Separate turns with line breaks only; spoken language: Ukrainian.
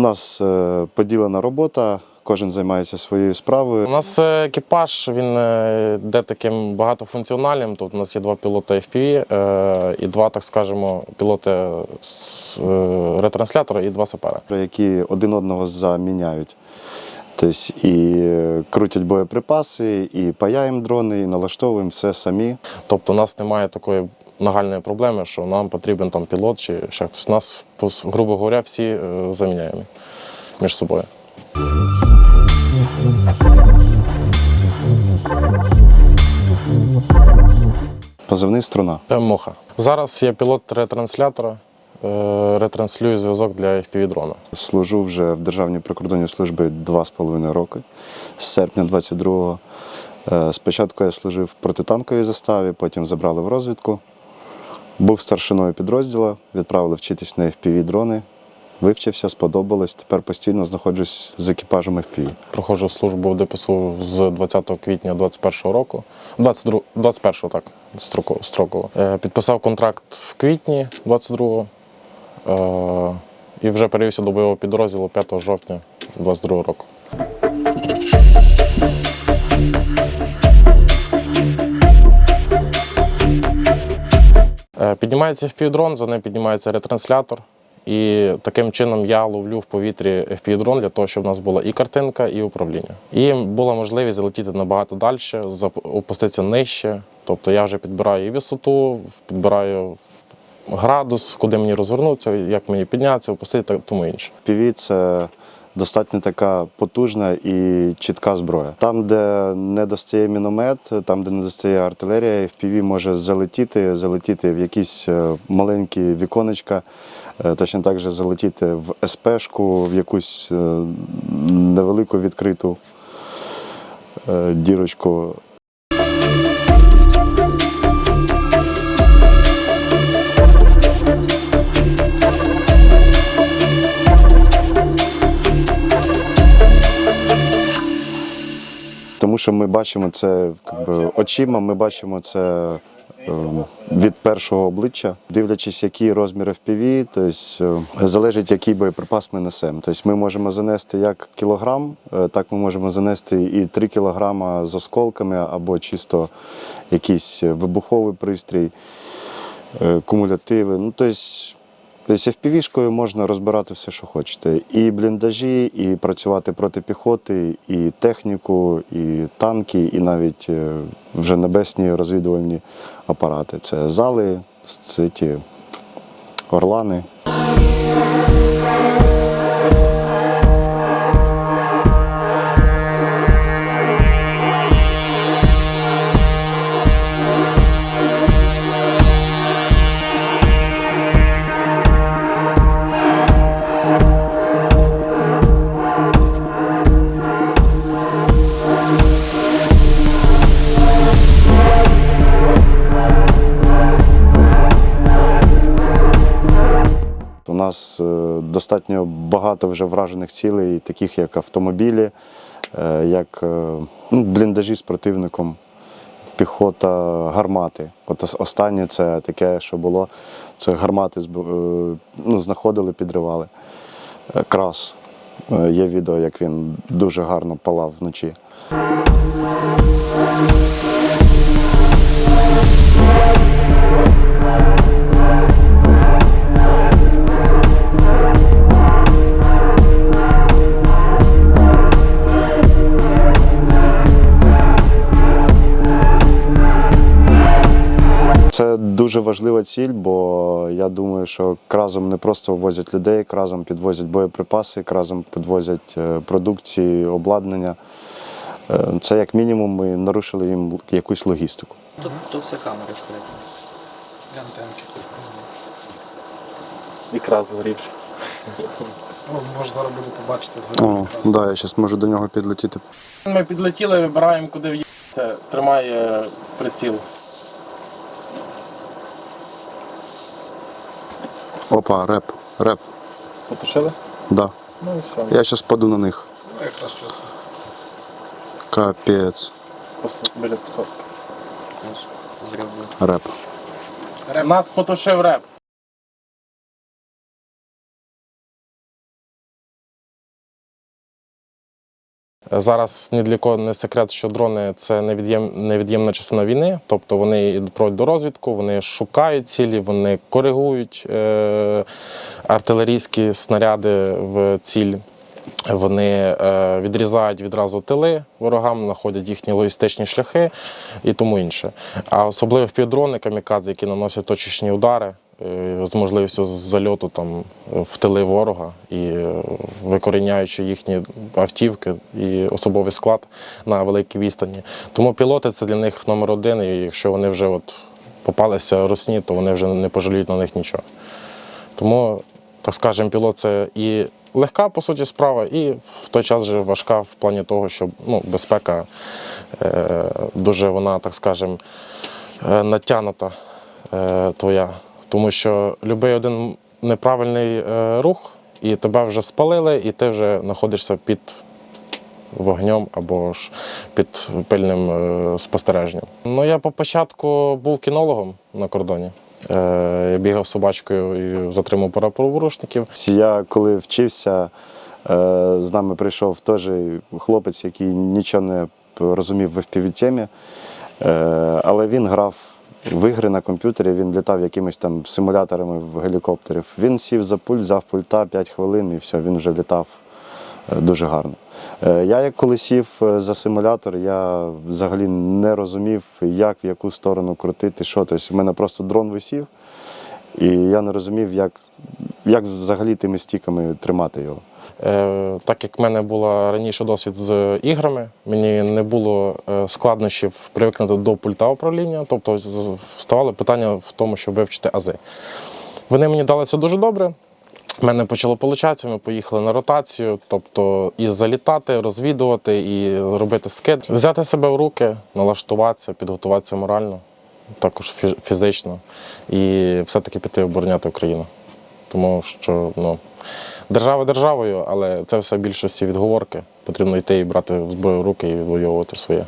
нас е, поділена робота, кожен займається своєю справою.
У нас е, екіпаж він е, йде таким багатофункціональним. Тут у нас є два пілоти FPV і два, так скажемо, пілоти з ретранслятора і два сапера.
які один одного заміняють. Тобто і крутять боєприпаси, і паяємо дрони, і налаштовуємо все самі.
Тобто у нас немає такої нагальної проблеми, що нам потрібен там пілот чи ще хтось. У нас, грубо говоря, всі е, заміняємо між собою.
Позивний струна.
Е, Моха. Зараз я пілот ретранслятора, е, ретранслюю зв'язок для FPV дрона.
Служу вже в Державній прикордонній службі два з половиною роки, з серпня 22-го. Е, Спочатку я служив в протитанковій заставі, потім забрали в розвідку. Був старшиною підрозділу, відправили вчитись на FPV дрони. Вивчився, сподобалось. Тепер постійно знаходжусь з екіпажем FPV.
Проходжу службу в ДПСУ з 20 квітня 21 року. 22, 21 так, строково. Е, Підписав контракт в квітні 22-го е, і вже перевівся до бойового підрозділу 5 жовтня 22 року. Піднімається FPV-дрон, за ним піднімається ретранслятор. І таким чином я ловлю в повітрі FPV-дрон для того, щоб в нас була і картинка, і управління. І була можливість залетіти набагато далі, опуститися нижче. Тобто я вже підбираю і висоту, підбираю градус, куди мені розвернутися, як мені піднятися, опустити та тому інше.
FPV – це достатньо така потужна і чітка зброя. Там, де не достає міномет, там, де не достає артилерія, FPV може залетіти, залетіти в якісь е, маленькі віконечка, е, точно так же залетіти в СПшку, в якусь е, невелику відкриту дірочку. Що ми бачимо це очима, ми бачимо це е, від першого обличчя, дивлячись, який розмір FPV, тобто е, залежить, який боєприпас ми несемо. Тобто ми можемо занести як кілограм, е, так ми можемо занести і 3 кілограма з осколками або чисто якийсь вибуховий пристрій, е, кумулятиви. Ну, тобто, Тобто FPV-шкою можна розбирати все, що хочете. І бліндажі, і працювати проти піхоти, і техніку, і танки, і навіть е, вже небесні розвідувальні апарати. Це зали, ці орлани. Нас е, достатньо багато вже вражених цілей, таких як автомобілі, е, як е, ну, бліндажі з противником, піхота, гармати. От останнє це таке, що було, це гармати ну, знаходили, підривали. Крас. Є відео, як він дуже гарно палав вночі. Дуже важлива ціль, бо я думаю, що кразом не просто возять людей, кразом підвозять боєприпаси, кразом підвозять е, продукції, обладнання. Е, Це як мінімум ми нарушили їм якусь логістику.
Тут все камери стоять.
Антенки.
Ікра згорівши.
О, може зараз буде побачити
О,
згодом.
да, я зараз можу до нього підлетіти.
Ми підлетіли, вибираємо, куди в'їхати. Тримає приціл.
Опа, реп, реп.
Потушили?
Да.
Ну і все.
Я зараз паду на них.
Ну, якраз чітко.
Капець.
Пос- Біля посадки.
Зря Реп.
Реп.
Нас потушив реп. Зараз ні для кого не секрет, що дрони це невід'єм, невід'ємна частина війни. Тобто вони проводять до розвідку, вони шукають цілі, вони коригують е, артилерійські снаряди в ціль. Вони е, відрізають відразу тили ворогам, знаходять їхні логістичні шляхи і тому інше. А особливо впівдрони камікадзе, які наносять точечні удари з можливістю зальоту там, в тили ворога і е, викоріняючи їхні автівки і особовий склад на великій відстані. Тому пілоти це для них номер один, і якщо вони вже от попалися русні, то вони вже не пожаліють на них нічого. Тому, так скажемо, пілот це і легка, по суті, справа, і в той час же важка в плані того, що ну, безпека е, дуже вона, так скажемо, е, натягнута е, твоя. Тому що будь-який один неправильний е, рух, і тебе вже спалили, і ти вже знаходишся під вогнем або ж під пильним е, спостереженням. Ну, я по початку був кінологом на кордоні. Е, Я бігав собачкою і затримав правопорушників.
Я коли вчився, з нами прийшов теж хлопець, який нічого не розумів в FPV-темі, е, але він грав в ігри на комп'ютері, він літав якимись там симуляторами в гелікоптерів. Він сів за пульт, взяв пульта 5 хвилин і все, він вже літав е, дуже гарно. Е, Я як коли сів е, за симулятор, я взагалі не розумів, як в яку сторону крутити, що. Тобто, у мене просто дрон висів, і я не розумів, як, як взагалі тими стіками тримати його.
Е, Так як в мене був раніше досвід з іграми, мені не було е, складнощів привикнути до пульта управління, тобто вставало питання в тому, щоб вивчити ази. Вони мені дали це дуже добре. У мене почало получатися, ми поїхали на ротацію, тобто і залітати, розвідувати, і робити скид, взяти себе в руки, налаштуватися, підготуватися морально, також фізично, і все-таки піти обороняти Україну. Тому що ну, держава державою, але це все в більшості відговорки. Потрібно йти і брати зброю в руки і відвоювати своє.